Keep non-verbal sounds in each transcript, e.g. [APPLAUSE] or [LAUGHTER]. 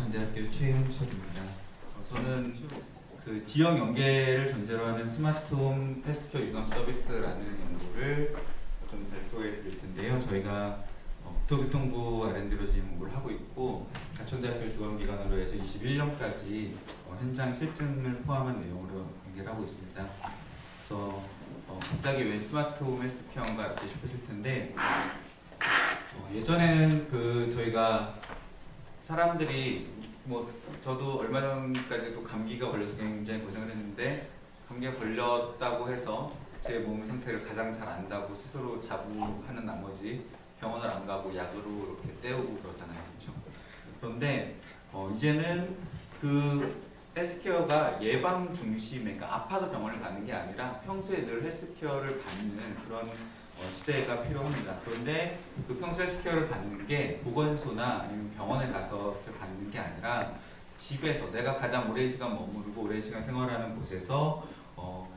가천대학교 최윤철입니다. 어, 저는 그 지역 연계를 전제로 하는 스마트홈 헬스케어 유감 서비스라는 연구를 좀 발표해 드릴 텐데요. 저희가 어, 국토교통부 R&D로 지금 연구를 하고 있고 가천대학교 주관기관으로 해서 21년까지 어, 현장 실증을 포함한 내용으로 연계를 하고 있습니다. 그래서 어, 갑자기 왜 스마트홈 헬스케어인가 이렇게 싶으실 텐데 어, 예전에는 그 저희가 사람들이 뭐 저도 얼마 전까지도 감기가 걸려서 굉장히 고생을 했는데 감기가 걸렸다고 해서 제 몸 상태를 가장 잘 안다고 스스로 자부하는 나머지 병원을 안 가고 약으로 이렇게 때우고 그러잖아요, 그렇죠? 그런데 어, 이제는 그 헬스케어가 예방 중심에 그러니까 아파서 병원을 가는 게 아니라 평소에 늘 헬스케어를 받는 그런 어, 시대가 필요합니다. 그런데 그 평소 헬스케어를 받는 게 보건소나 아니면 병원에 가서 받는 게 아니라 집에서 내가 가장 오랜 시간 머무르고 오랜 시간 생활하는 곳에서 어,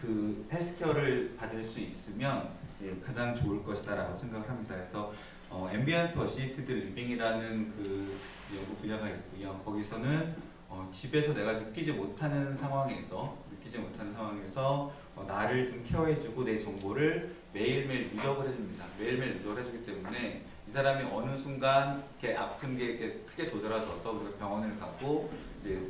그 헬스케어를 받을 수 있으면 예, 가장 좋을 것이다라고 생각을 합니다. 그래서 어, 앰비언트 어시스티드 리빙이라는 그 연구 분야가 있고요. 거기서는 어, 집에서 내가 느끼지 못하는 상황에서 느끼지 못하는 상황에서 어, 나를 좀 케어해주고 내 정보를 매일매일 누적을 해줍니다. 매일매일 누적을 해주기 때문에 이 사람이 어느 순간 이렇게 아픈 게 이렇게 크게 도드라져서 병원을 가고 이제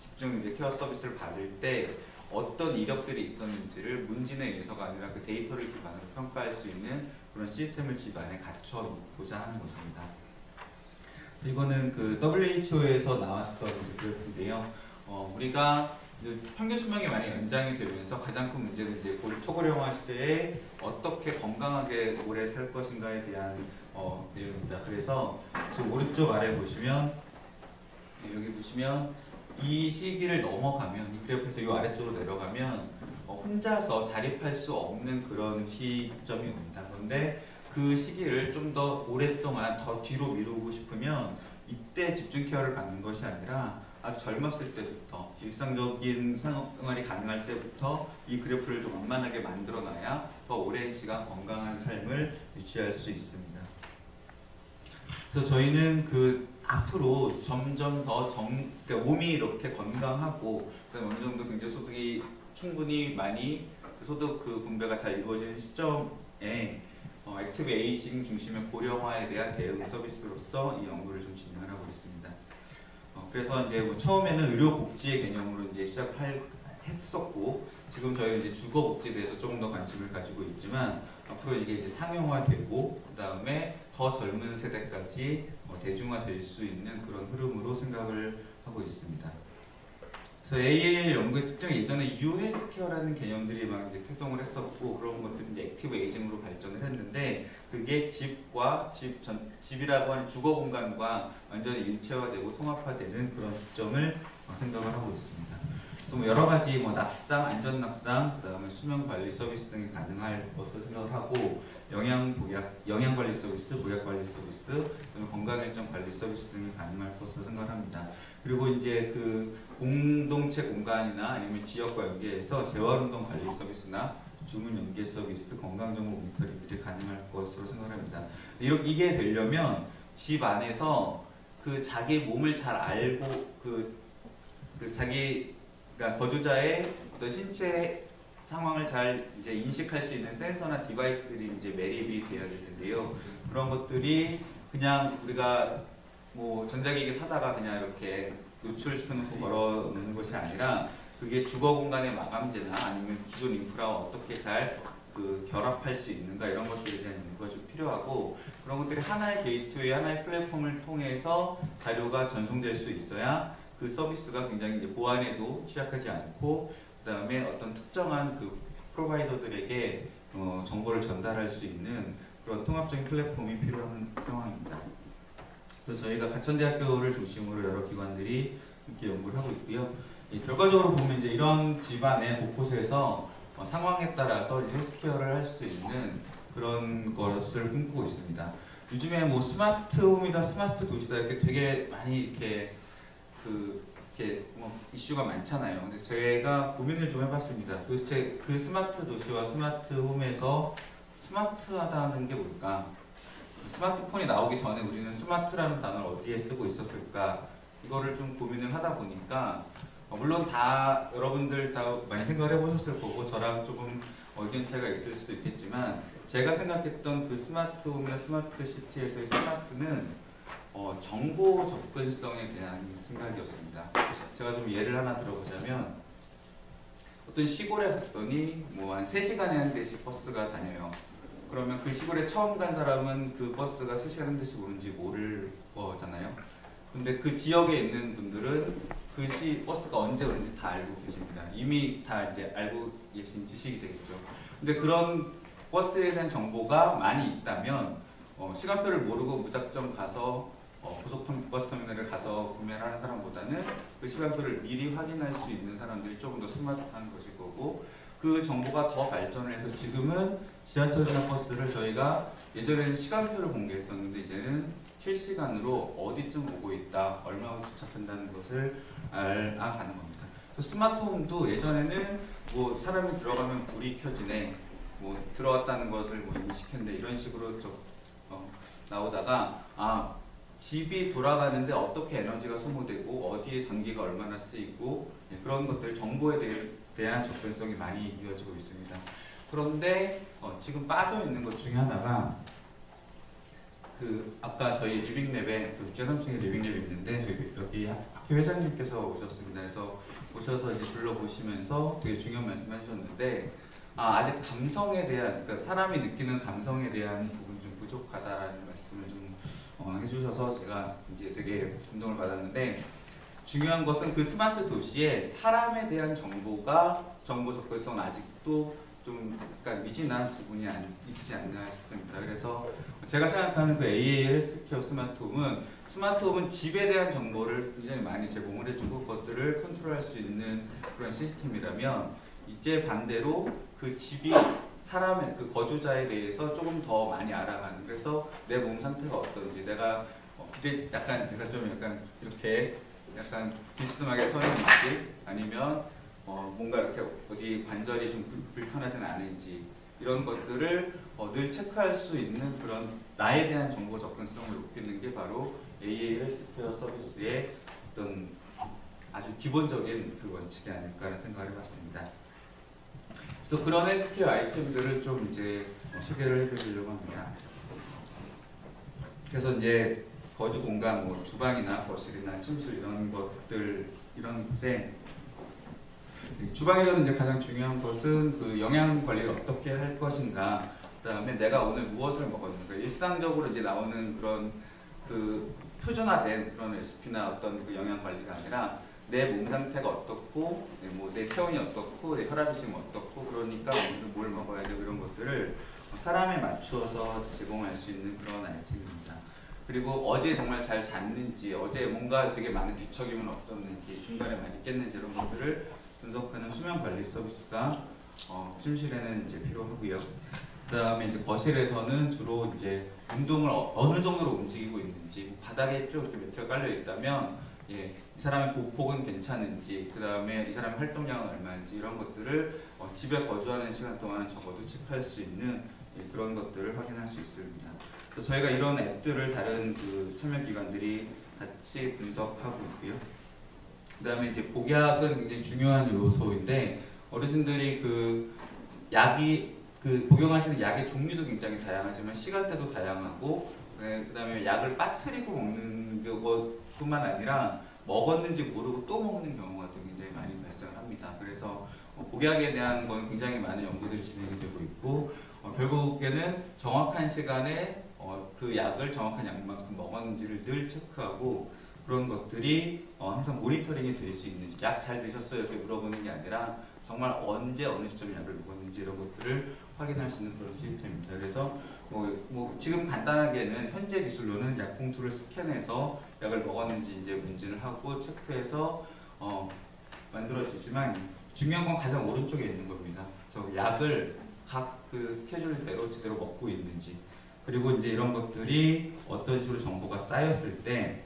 집중 이제 케어 서비스를 받을 때 어떤 이력들이 있었는지를 문진에 의해서가 아니라 그 데이터를 기반으로 평가할 수 있는 그런 시스템을 집 안에 갖춰 놓고자 하는 것입니다. 이거는 그 WHO에서 나왔던 그래프인데요. 어, 우리가 평균 수명이 많이 연장이 되면서 가장 큰 문제는 이제 고- 초고령화 시대에 어떻게 건강하게 오래 살 것인가에 대한 어, 내용입니다. 그래서 지금 오른쪽 아래 보시면 네, 여기 보시면 이 시기를 넘어가면 이 그래프에서 이 아래쪽으로 내려가면 어, 혼자서 자립할 수 없는 그런 시점이 옵니다. 그런데 그 시기를 좀 더 오랫동안 더 뒤로 미루고 싶으면 이때 집중 케어를 받는 것이 아니라 아주 젊었을 때부터 일상적인 생활이 가능할 때부터 이 그래프를 좀 완만하게 만들어놔야 더 오랜 시간 건강한 삶을 유지할 수 있습니다. 그래서 저희는 그 앞으로 점점 더 정, 그러니까 몸이 이렇게 건강하고 어느 정도 경제 소득이 충분히 많이 그 소득 그 분배가 잘 이루어지는 시점에 어, 액티브 에이징 중심의 고령화에 대한 대응 서비스로서 이 연구를 좀 진행을 하고 있습니다. 어, 그래서 이제 뭐 처음에는 의료 복지의 개념으로 이제 시작할 했었고 지금 저희 이제 주거 복지에 대해서 조금 더 관심을 가지고 있지만 앞으로 이게 이제 상용화되고 그 다음에 더 젊은 세대까지 어, 대중화될 수 있는 그런 흐름으로 생각을 하고 있습니다. 그래서 AAL 연구의 특징이 예전에 유헬스케어라는 개념들이 막 이제 활동을 했었고 그런 것들이 액티브 에이징으로 발전을 했는데 그게 집과 집 전, 집이라고 하는 주거 공간과 완전히 일체화되고 통합화되는 그런 시점을 어, 생각을 하고 있습니다. 뭐 여러 가지 뭐 낙상, 안전 낙상, 그다음에 수면 관리 서비스 등이 가능할 것으로 생각을 하고 영양 복약, 영양 관리 서비스, 보약 관리 서비스, 그다음에 건강 일정 관리 서비스 등이 가능할 것으로 생각합니다. 그리고 이제 그 공동체 공간이나 아니면 지역과 연계해서 재활운동 관리 서비스나 주문 연계 서비스, 건강 정보 모니터링들이 가능할 것으로 생각합니다. 이렇게 이게 되려면 집 안에서 그 자기 몸을 잘 알고 그, 그 자기 그러니까 거주자의 어떤 신체 상황을 잘 이제 인식할 수 있는 센서나 디바이스들이 이제 매립이 되어야 될 텐데요. 그런 것들이 그냥 우리가 뭐 전자기기 사다가 그냥 이렇게 노출시켜놓고 걸어놓는 것이 아니라 그게 주거 공간의 마감재나 아니면 기존 인프라와 어떻게 잘 그 결합할 수 있는가 이런 것들에 대한 연구가 좀 필요하고 그런 것들이 하나의 게이트웨이, 하나의 플랫폼을 통해서 자료가 전송될 수 있어야 그 서비스가 굉장히 이제 보안에도 취약하지 않고 그다음에 어떤 특정한 그 프로바이더들에게 어, 정보를 전달할 수 있는 그런 통합적인 플랫폼이 필요한 상황입니다. 그래서 저희가 가천대학교를 중심으로 여러 기관들이 이렇게 연구를 하고 있고요. 이 결과적으로 보면 이제 이런 집안의 곳곳에서 어, 상황에 따라서 헬스케어를 할 수 있는 그런 것을 꿈꾸고 있습니다. 요즘에 뭐 스마트 홈이다, 스마트 도시다 이렇게 되게 많이 이렇게 그 이렇게 뭐 이슈가 많잖아요. 근데 제가 고민을 좀 해봤습니다. 도대체 그 스마트 도시와 스마트 홈에서 스마트하다는 게 뭘까? 스마트폰이 나오기 전에 우리는 스마트라는 단어를 어디에 쓰고 있었을까 이거를 좀 고민을 하다 보니까 어, 물론 다 여러분들 다 많이 생각을 해보셨을 거고 저랑 조금 의견 차이가 있을 수도 있겠지만 제가 생각했던 그 스마트홈이나 스마트 시티에서의 스마트는 어, 정보 접근성에 대한 생각이었습니다. 제가 좀 예를 하나 들어보자면 어떤 시골에 갔더니 뭐 한 3시간에 한 대씩 버스가 다녀요. 그러면 그 시골에 처음 간 사람은 그 버스가 3시간에 한 대씩 오는지 모를 거잖아요. 근데 그 지역에 있는 분들은 그 시 버스가 언제 오는지 다 알고 계십니다. 이미 다 이제 알고 계신 지식이 되겠죠. 근데 그런 버스에 대한 정보가 많이 있다면 어, 시간표를 모르고 무작정 가서 어, 고속버스 터미널에 가서 구매를 하는 사람보다는 그 시간표를 미리 확인할 수 있는 사람들이 조금 더 스마트한 것일 거고 그 정보가 더 발전을 해서 지금은 지하철이나 버스를 저희가 예전에는 시간표를 공개했었는데 이제는 실시간으로 어디쯤 오고 있다, 얼마 후 도착한다는 것을 알아가는 겁니다. 또 스마트홈도 예전에는 뭐 사람이 들어가면 불이 켜지네, 뭐 들어왔다는 것을 뭐 인식했네 이런 식으로 좀 어, 나오다가 아 집이 돌아가는데 어떻게 에너지가 소모되고 어디에 전기가 얼마나 쓰이고 예, 그런 것들 정보에 대해, 대한 접근성이 많이 이어지고 있습니다. 그런데 어, 지금 빠져 있는 것 중에 하나가 그 아까 저희 리빙랩에 그 제3층에 리빙랩이 있는데 저희 여기 학교 회장님께서 오셨습니다. 그래서 오셔서 이제 둘러보시면서 되게 중요한 말씀하셨는데 아, 아직 감성에 대한 그러니까 사람이 느끼는 감성에 대한 부분이 좀 부족하다라는 어, 해주셔서 제가 이제 되게 감동을 받았는데 중요한 것은 그 스마트 도시에 사람에 대한 정보가 정보 접근성 아직도 좀 약간 미진한 부분이 안, 있지 않나 싶습니다. 그래서 제가 생각하는 그 AA 헬스케어 스마트홈은 스마트홈은 집에 대한 정보를 굉장히 많이 제공을 해주고 그것들을 컨트롤할 수 있는 그런 시스템이라면 이제 반대로 그 집이 사람의 그 거주자에 대해서 조금 더 많이 알아가는 그래서 내 몸 상태가 어떤지 내가 어, 기대 약간 내가 좀 약간 이렇게 약간 비스듬하게 서 있는지 아니면 어, 뭔가 이렇게 어디 관절이 좀 불, 불편하진 않은지 이런 것들을 어, 늘 체크할 수 있는 그런 나에 대한 정보 접근성을 높이는 게 바로 AA 헬스케어 서비스의 어떤 아주 기본적인 그 원칙이 아닐까라는 생각을 해봤습니다. 그래서 그런 헬스케어 아이템들을 좀 이제 어, 소개를 해드리려고 합니다. 그래서 이제 거주 공간, 뭐 주방이나 거실이나 침실 이런 것들 이런 곳에 네, 주방에서는 이제 가장 중요한 것은 그 영양 관리를 어떻게 할 것인가. 그다음에 내가 오늘 무엇을 먹었는가. 일상적으로 이제 나오는 그런 그 표준화된 그런 레시피나 어떤 그 영양 관리가 아니라 내 몸 상태가 어떻고, 네, 뭐내 체온이 어떻고, 내 혈압이 지금 어떻고, 그러니까 오늘 뭘 먹어야 되고 이런 것들을 사람에 맞추어서 제공할 수 있는 그런 아이템입니다. 그리고 어제 정말 잘 잤는지, 어제 뭔가 되게 많은 뒤척임은 없었는지, 중간에 많이 깼는지 이런 것들을 분석하는 수면 관리 서비스가 어, 침실에는 이제 필요하고요. 그다음에 이제 거실에서는 주로 이제 운동을 어, 어느 정도로 움직이고 있는지 뭐 바닥에 쭉 이렇게 매트가 깔려 있다면 예, 이 사람의 보폭은 괜찮은지 그 다음에 이 사람의 활동량은 얼마인지 이런 것들을 어, 집에 거주하는 시간 동안 적어도 체크할 수 있는 예, 그런 것들을 확인할 수 있습니다. 그래서 저희가 이런 앱들을 다른 그 참여 기관들이 같이 분석하고 있고요. 그 다음에 이제 복약은 굉장히 중요한 요소인데 어르신들이 그 약이 그 복용하시는 약의 종류도 굉장히 다양하지만 시간대도 다양하고 네, 그다음에 약을 빠뜨리고 먹는 것 뿐만 아니라 먹었는지 모르고 또 먹는 경우가 또 굉장히 많이 발생을 합니다. 그래서 어, 복약에 대한 건 굉장히 많은 연구들이 진행이 되고 있고 어, 결국에는 정확한 시간에 어, 그 약을 정확한 양만큼 먹었는지를 늘 체크하고 그런 것들이 어, 항상 모니터링이 될 수 있는지 약 잘 드셨어요 이렇게 물어보는 게 아니라 정말 언제 어느 시점에 약을 먹었는지 이런 것들을 확인할 수 있는 그런 시스템입니다. 그래서 뭐, 뭐 지금 간단하게는 현재 기술로는 약 봉투를 스캔해서 약을 먹었는지 이제 문진을 하고 체크해서 어, 만들어지지만 중요한 건 가장 오른쪽에 있는 겁니다. 그래서 약을 각 그 스케줄대로 제대로 먹고 있는지 그리고 이제 이런 것들이 어떤 식으로 정보가 쌓였을 때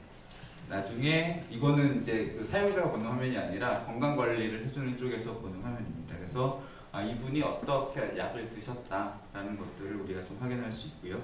나중에 이거는 이제 그 사용자가 보는 화면이 아니라 건강 관리를 해주는 쪽에서 보는 화면입니다. 그래서 아, 이분이 어떻게 약을 드셨다라는 것들을 우리가 좀 확인할 수 있고요.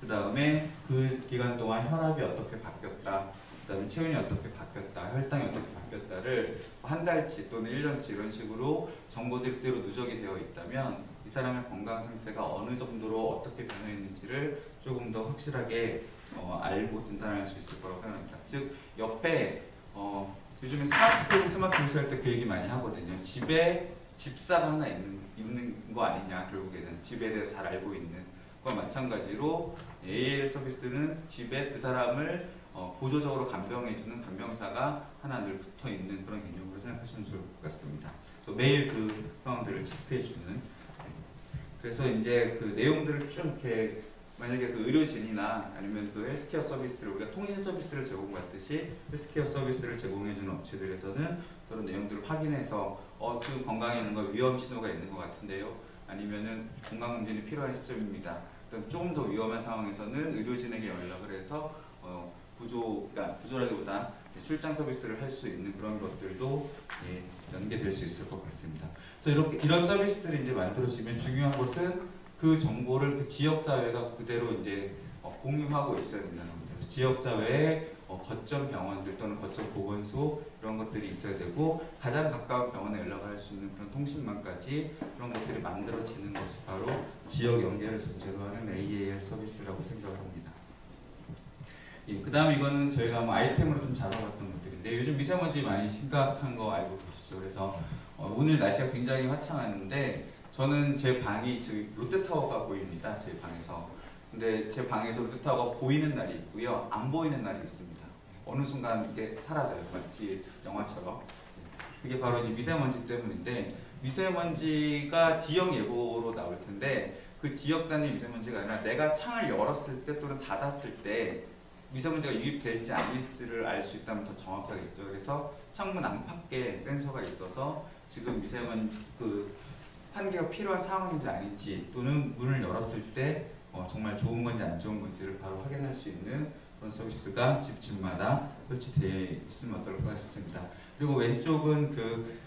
그 다음에 그 기간 동안 혈압이 어떻게 바뀌었다, 그 다음에 체온이 어떻게 바뀌었다, 혈당이 어떻게 바뀌었다를 한 달치 또는 1년치 이런 식으로 정보들이 그대로 누적이 되어 있다면 이 사람의 건강 상태가 어느 정도로 어떻게 변화했는지를 조금 더 확실하게 어, 알고 진단할 수 있을 거라고 생각합니다. 즉 옆에 어, 요즘에 스마트폰 스마트 뉴스 할때 그 얘기 많이 하거든요. 집에 집사가 하나 있는 있는 거 아니냐 결국에는 집에 대해서 잘 알고 있는 그와 마찬가지로 AL 서비스는 집에 그 사람을 어, 보조적으로 간병해주는 간병사가 하나 늘 붙어 있는 그런 개념으로 생각하시면 좋을 것 같습니다. 또 매일 그 상황들을 체크해주는. 그래서 이제 그 내용들을 쭉 이렇게 만약에 그 의료진이나 아니면 그 헬스케어 서비스를 우리가 통신 서비스를 제공받듯이 헬스케어 서비스를 제공해주는 업체들에서는 그런 내용들을 확인해서 어 지금 건강에 있는 거 위험 신호가 있는 것 같은데요. 아니면은 건강 검진이 필요한 시점입니다. 조금 더 위험한 상황에서는 의료진에게 연락을 해서 어, 구조, 그러니까 구조라기보다 출장 서비스를 할 수 있는 그런 것들도 예, 연계될 수 있을 것 같습니다. 그래서 이렇게 이런 서비스들이 이제 만들어지면 중요한 것은 그 정보를 그 지역 사회가 그대로 이제 어, 공유하고 있어야 된다는 겁니다. 지역 사회에 어, 거점 병원들 또는 거점 보건소 이런 것들이 있어야 되고 가장 가까운 병원에 연락을 할수 있는 그런 통신망까지 그런 것들이 만들어지는 것이 바로 지역 연계를 전제로 하는 AAL 서비스라고 생각을 합니다. 예, 그 다음에 이거는 저희가 뭐 아이템으로 좀 잡아봤던 것들인데 요즘 미세먼지 많이 심각한 거 알고 계시죠? 그래서 어, 오늘 날씨가 굉장히 화창한데 저는 제 방이 저기 롯데타워가 보입니다. 제 방에서. 근데 제 방에서 롯데타워가 보이는 날이 있고요. 안 보이는 날이 있습니다. 어느 순간 이게 사라져요. 마치 영화처럼. 그게 바로 이제 미세먼지 때문인데 미세먼지가 지역 예보로 나올 텐데 그 지역 단위 미세먼지가 아니라 내가 창을 열었을 때 또는 닫았을 때 미세먼지가 유입될지 아닐지를 알 수 있다면 더 정확하겠죠. 그래서 창문 안팎에 센서가 있어서 지금 미세먼지 그 환기가 필요한 상황인지 아닌지 또는 문을 열었을 때 어, 정말 좋은 건지 안 좋은 건지를 바로 확인할 수 있는 그런 서비스가 집 집마다 설치되어 있으면 어떨까 싶습니다. 그리고 왼쪽은 그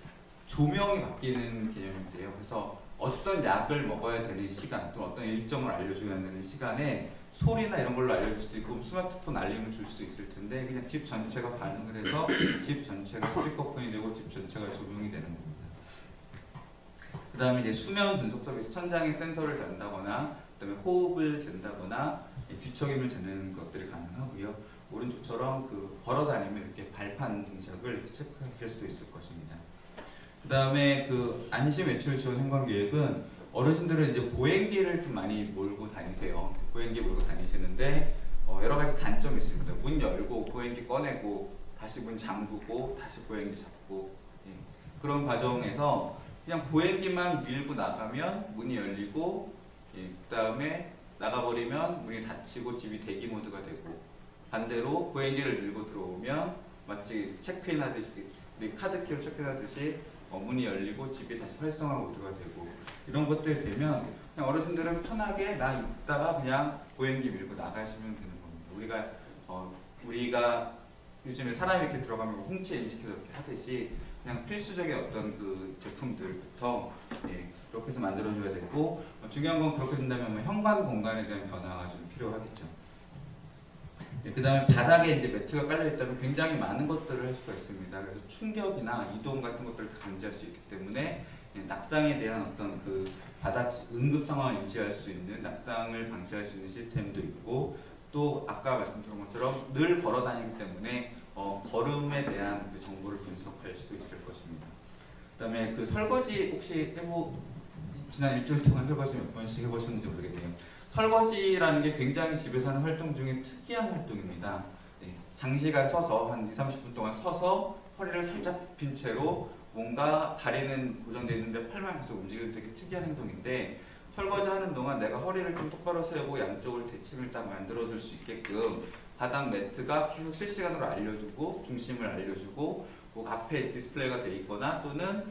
조명이 바뀌는 개념인데요. 그래서 어떤 약을 먹어야 되는 시간 또 어떤 일정을 알려줘야 되는 시간에 소리나 이런 걸로 알려줄 수도 있고 스마트폰 알림을 줄 수도 있을 텐데 그냥 집 전체가 반응을 해서 집 전체가 스피커폰이 되고 집 전체가 조명이 되는 겁니다. 그 다음에 이제 수면 분석 서비스 천장에 센서를 단다거나 그다음에 호흡을 잰다거나 이 뒤척임을 재는 것들이 가능하고요. 오른쪽처럼 그 걸어 다니면 이렇게 발판 동작을 체크하실 수도 있을 것입니다. 그 다음에 그 안심 외출 지원 행관 계획은 어르신들은 이제 보행기를 좀 많이 몰고 다니세요. 보행기 몰고 다니시는데 어, 여러 가지 단점이 있습니다. 문 열고 보행기 꺼내고 다시 문 잠그고 다시 보행기 잡고 예. 그런 과정에서 그냥 보행기만 밀고 나가면 문이 열리고 예, 그 다음에 나가버리면 문이 닫히고 집이 대기 모드가 되고 반대로 보행기를 밀고 들어오면 마치 체크인 하듯이 우리 카드키로 체크인 하듯이 어, 문이 열리고 집이 다시 활성화 모드가 되고 이런 것들 되면 그냥 어르신들은 편하게 나 있다가 그냥 보행기 밀고 나가시면 되는 겁니다. 우리가 어, 우리가 요즘에 사람이 이렇게 들어가면 홍채 인식해서 이렇게 하듯이 그냥 필수적인 어떤 그 제품들부터 예, 그렇게 해서 만들어줘야 되고 어, 중요한 건 그렇게 된다면 뭐 현관 공간에 대한 변화가 좀 필요하겠죠. 예, 그 다음에 바닥에 이제 매트가 깔려 있다면 굉장히 많은 것들을 할 수가 있습니다. 그래서 충격이나 이동 같은 것들을 다 감지할 수 있기 때문에 예, 낙상에 대한 어떤 그 바닥 응급 상황을 인지할 수 있는 낙상을 방지할 수 있는 시스템도 있고 또 아까 말씀드린 것처럼 늘 걸어 다니기 때문에 어, 걸음에 대한 그 정보를 분석할 수도 있을 것입니다. 그다음에 그 설거지 혹시 해보 지난 일주일 동안 설거지 몇 번씩 해보셨는지 모르겠네요. 설거지라는 게 굉장히 집에서 하는 활동 중에 특이한 활동입니다. 네, 장시간 서서 한 2, 30분 동안 서서 허리를 살짝 굽힌 채로 뭔가 다리는 고정되어 있는데 팔만 계속 움직이는 되게 특이한 행동인데 설거지 하는 동안 내가 허리를 좀 똑바로 세우고 양쪽을 대칭을 딱 만들어줄 수 있게끔 바닥 매트가 계속 실시간으로 알려주고 중심을 알려주고 뭐 앞에 디스플레이가 돼 있거나 또는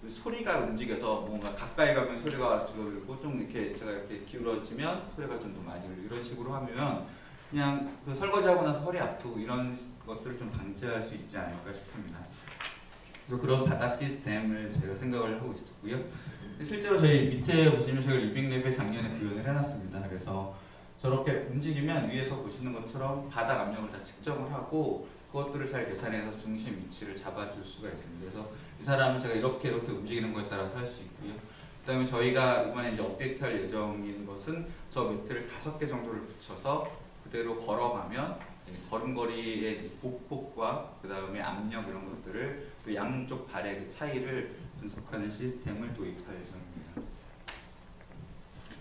그 소리가 움직여서 뭔가 가까이 가면 소리가 줄어들고 좀 이렇게 제가 이렇게 기울어지면 소리가 좀 더 많이 울리고 이런 식으로 하면 그냥 그 설거지하고 나서 허리 아프고 이런 것들을 좀 방지할 수 있지 않을까 싶습니다. 그래서 그런 바닥 시스템을 제가 생각을 하고 있었고요. 실제로 저희 밑에 보시면 저희 리빙랩에 작년에 구현을 해놨습니다. 그래서 저렇게 움직이면 위에서 보시는 것처럼 바닥 압력을 다 측정을 하고 그것들을 잘 계산해서 중심 위치를 잡아줄 수가 있습니다. 그래서 이 사람은 제가 이렇게 이렇게 움직이는 거에 따라서 할 수 있고요. 그다음에 저희가 이번에 이제 업데이트할 예정인 것은 저 매트를 다섯 개 정도를 붙여서 그대로 걸어가면 이 걸음걸이의 이 보폭과 그다음에 압력 이런 것들을 또 양쪽 발의 그 차이를 분석하는 시스템을 도입할 예정입니다.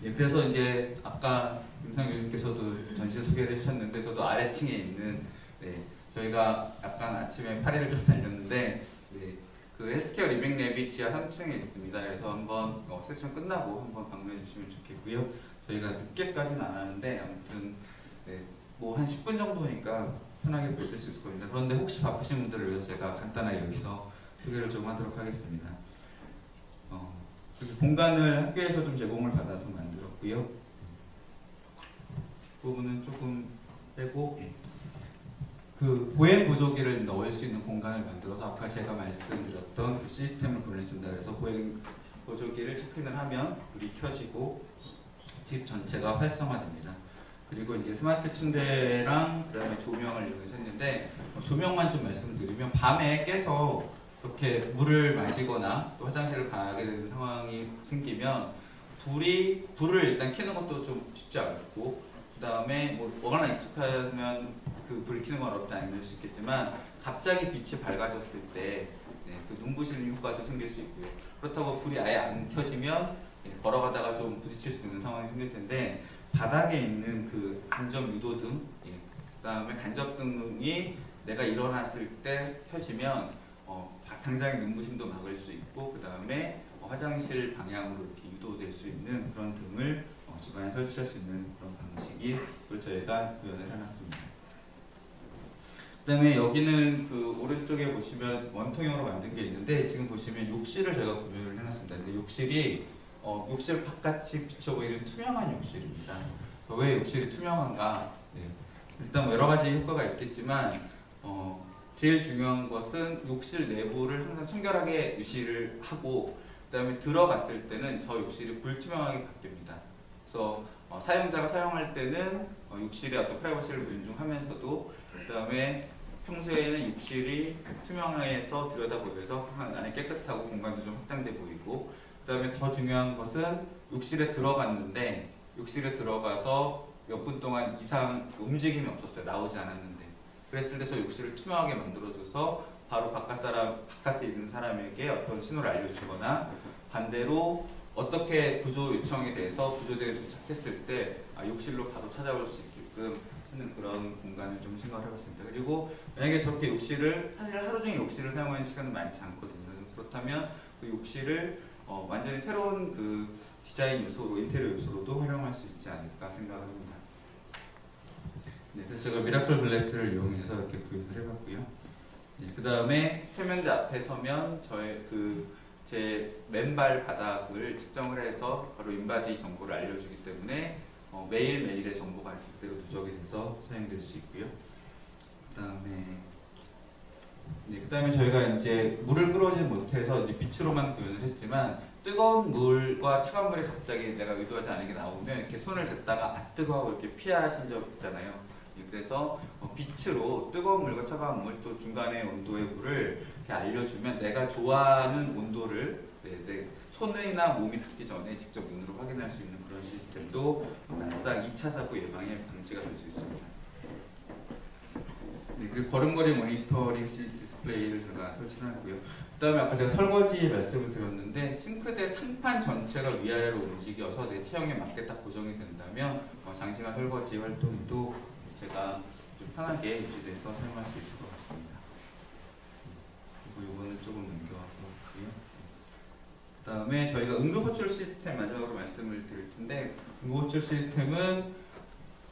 예, 그래서 이제 아까 임상 교수님께서도 전시 소개를 해주셨는데 저도 아래층에 있는 네, 저희가 약간 아침에 파리를 좀 [LAUGHS] 달렸는데 네, 그 헬스케어 리빙 랩이 지하 3층에 있습니다. 그래서 한번 어, 세션 끝나고 한번 방문해 주시면 좋겠고요. 저희가 늦게까지는 안 하는데 아무튼 네, 뭐한 10분 정도니까 편하게 보실 수 있을 겁니다. 그런데 혹시 바쁘신 분들을 위해서 제가 간단하게 여기서 소개를 좀 하도록 하겠습니다. 어, 공간을 학교에서 좀 제공을 받아서 만들었고요. 그 부분은 조금 빼고 예. 그 보행 보조기를 넣을 수 있는 공간을 만들어서 아까 제가 말씀드렸던 그 시스템을 보냈습니다. 그래서 보행 보조기를 체크인을 하면 불이 켜지고 집 전체가 활성화됩니다. 그리고 이제 스마트 침대랑 그다음에 조명을 이용해서 했는데 어, 조명만 좀 말씀드리면 밤에 깨서 이렇게 물을 마시거나 또 화장실을 가게 되는 상황이 생기면 불이 불을 일단 켜는 것도 좀 쉽지 않고 그다음에 뭐 워낙 익숙하면 그 불 켜는 건 어렵지 않을 수 있겠지만 갑자기 빛이 밝아졌을 때 네, 그 눈부시는 효과도 생길 수 있고요. 그렇다고 불이 아예 안 켜지면 예, 걸어가다가 좀 부딪힐 수 있는 상황이 생길 텐데 바닥에 있는 그 안전 유도등, 예, 그다음에 간접 등이 내가 일어났을 때 켜지면 당장의 눈부심도 막을 수 있고 그 다음에 어, 화장실 방향으로 이렇게 유도될 수 있는 그런 등을 어, 집안에 설치할 수 있는 그런 방식이 그 저희가 구현을 해놨습니다. 그 다음에 여기는 그 오른쪽에 보시면 원통형으로 만든 게 있는데 지금 보시면 욕실을 제가 구현을 해놨습니다. 근데 욕실이 어, 욕실 바깥이 비쳐 보이는 투명한 욕실입니다. 어, 왜 욕실이 투명한가? 네. 일단 뭐 여러 가지 효과가 있겠지만 어, 제일 중요한 것은 욕실 내부를 항상 청결하게 유지를 하고 그다음에 들어갔을 때는 저 욕실이 불투명하게 바뀝니다. 그래서 어, 사용자가 사용할 때는 어, 욕실의 어떤 프라이버시를 존중하면서도 그다음에 평소에는 욕실이 투명해서 들여다보면서 안에 깨끗하고 공간도 좀 확장돼 보이고 그다음에 더 중요한 것은 욕실에 들어갔는데 욕실에 들어가서 몇 분 동안 이상 움직임이 없었어요. 나오지 않았는데 그랬을 때 저 욕실을 투명하게 만들어줘서 바로 바깥 사람 바깥에 있는 사람에게 어떤 신호를 알려주거나 반대로 어떻게 구조 요청에 대해서 구조대에 도착했을 때 아, 욕실로 바로 찾아올 수 있게끔 하는 그런 공간을 좀 생각을 해봤습니다. 그리고 만약에 저렇게 욕실을 사실 하루 종일 욕실을 사용하는 시간은 많지 않거든요. 그렇다면 그 욕실을 어, 완전히 새로운 그 디자인 요소로 인테리어 요소로도 활용할 수 있지 않을까 생각을 합니다. 네, 그래서 제가 미라클 글래스를 이용해서 이렇게 구현을 해봤고요. 네, 그 다음에 세면대 앞에 서면 저의 그 제 맨발 바닥을 측정을 해서 바로 인바디 정보를 알려주기 때문에 어, 매일 매일의 정보가 이렇게 그대로 누적이 돼서 사용될 수 있고요. 그 다음에 네, 그 다음에 저희가 이제 물을 끓어오지 못해서 이제 빛으로만 구현을 했지만 뜨거운 물과 차가운 물이 갑자기 내가 의도하지 않게 나오면 이렇게 손을 댔다가 아 뜨거워 이렇게 피하신 적 있잖아요. 예, 그래서 어, 빛으로 뜨거운 물과 차가운 물 또 중간에 온도의 물을 알려주면 내가 좋아하는 온도를 네, 내 손이나 몸이 닿기 전에 직접 눈으로 확인할 수 있는 그런 시스템도 날상 2차 사고 예방에 방지가 될 수 있습니다. 네, 그리고 걸음걸이 모니터링 시 디스플레이를 제가 설치했고요. 그다음에 아까 제가 설거지 말씀을 드렸는데 싱크대 상판 전체가 위아래로 움직여서 내 체형에 맞게 딱 고정이 된다면 어, 장시간 설거지 활동도 제가 좀 편하게 유지돼서 사용할 수 있을 것 같습니다. 그리고 이거는 조금 넘겨와서 볼게요. 그 다음에 저희가 응급호출 시스템 마지막으로 말씀을 드릴 텐데 응급호출 시스템은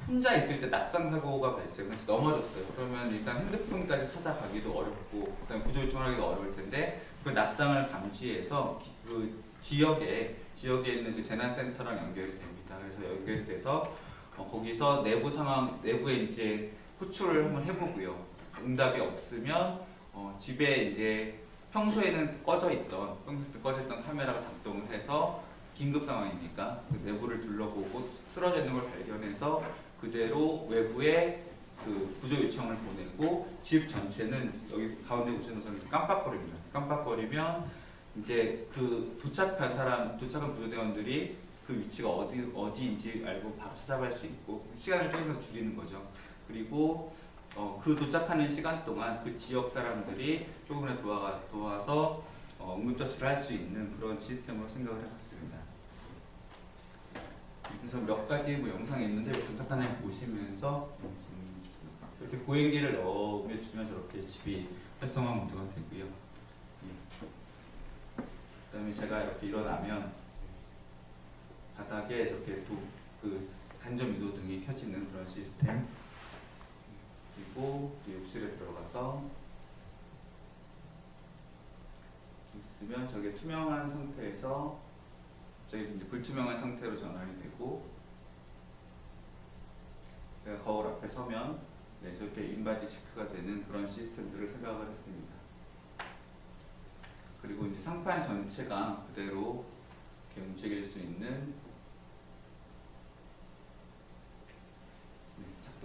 혼자 있을 때 낙상 사고가 발생해서 넘어졌어요. 그러면 일단 핸드폰까지 찾아가기도 어렵고 그다음에 구조 요청하기도 어려울 텐데 그 낙상을 감시해서 기- 그 지역에 지역에 있는 그 재난센터랑 연결이 됩니다. 그래서 연결이 돼서 어, 거기서 내부 상황 내부에 이제 호출을 한번 해보고요. 응답이 없으면 어, 집에 이제 평소에는 꺼져 있던 평소에 꺼져 있던 카메라가 작동을 해서 긴급 상황이니까 그 내부를 둘러보고 쓰러져 있는 걸 발견해서 그대로 외부에 그 구조 요청을 보내고 집 전체는 여기 가운데 보시는 깜빡거립니다. 깜빡거리면 이제 그 도착한 사람, 도착한 구조대원들이 그 위치가 어디 어디인지 알고 바로 찾아갈 수 있고 시간을 조금 더 줄이는 거죠. 그리고 어, 그 도착하는 시간 동안 그 지역 사람들이 조금이라도 도와, 도와서 어, 응급처치를 할 수 있는 그런 시스템으로 생각을 해봤습니다. 그래서 몇 가지 뭐 영상이 있는데 간단하게 보시면서 음, 이렇게 보행기를 넣어주면 저렇게 집이 활성화 모드가 되고요. 예. 그 다음에 제가 이렇게 일어나면 바닥에 이렇게 도, 그 간접 유도 등이 켜지는 그런 시스템. 그리고 욕실에 들어가서 있으면 저게 투명한 상태에서 저기 이제 불투명한 상태로 전환이 되고 제가 거울 앞에 서면 네, 저렇게 인바디 체크가 되는 그런 시스템들을 생각을 했습니다. 그리고 이제 상판 전체가 그대로 움직일 수 있는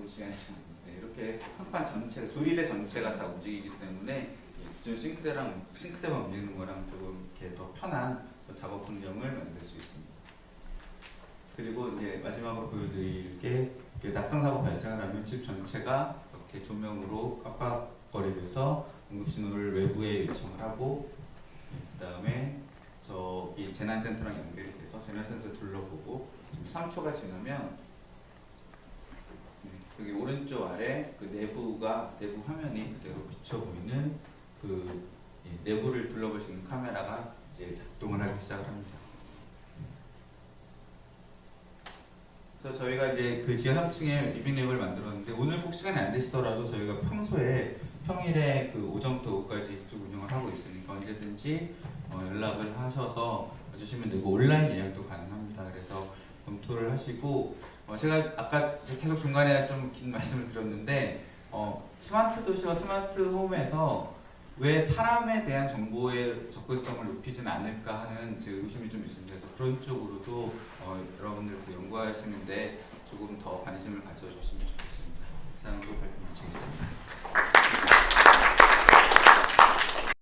시간이 좀 네, 이렇게 상판 전체가 조리대 전체가 다 움직이기 때문에 이 기존 싱크대랑 싱크대만 움직이는 거랑 조금 이렇게 더 편한 그런 작업 환경을 만들 수 있습니다. 그리고 이제 마지막으로 보여드릴 게 낙상 사고 발생을 하면 집 전체가 이렇게 조명으로 깜빡거리면서 응급 신호를 외부에 요청을 하고 그다음에 저이 재난센터랑 연결이 돼서 재난센터 둘러보고 3초가 지나면 네, 여기 오른쪽 아래 그 내부가 내부 화면이 그대로 비쳐 보이는 그이 내부를 둘러볼 수 있는 카메라가 이제 작동을 하기 시작을 합니다. 그래서 저희가 이제 그 지하 3층에 리빙랩을 만들었는데 오늘 꼭 시간이 안 되시더라도 저희가 평소에 평일에 그 오전부터 오후까지 쭉 운영을 하고 있으니까 언제든지 어, 연락을 하셔서 주시면 되고 온라인 예약도 가능합니다. 그래서 검토를 하시고 어, 제가 아까 계속 중간에 좀 긴 말씀을 드렸는데 어, 스마트 도시와 스마트 홈에서 왜 사람에 대한 정보의 접근성을 높이지는 않을까 하는 제 의심이 좀 있습니다. 그런 쪽으로도 어, 여러분들 그 연구하시는데 조금 더 관심을 가져주시면 좋겠습니다. 이상으로 발표 마치겠습니다.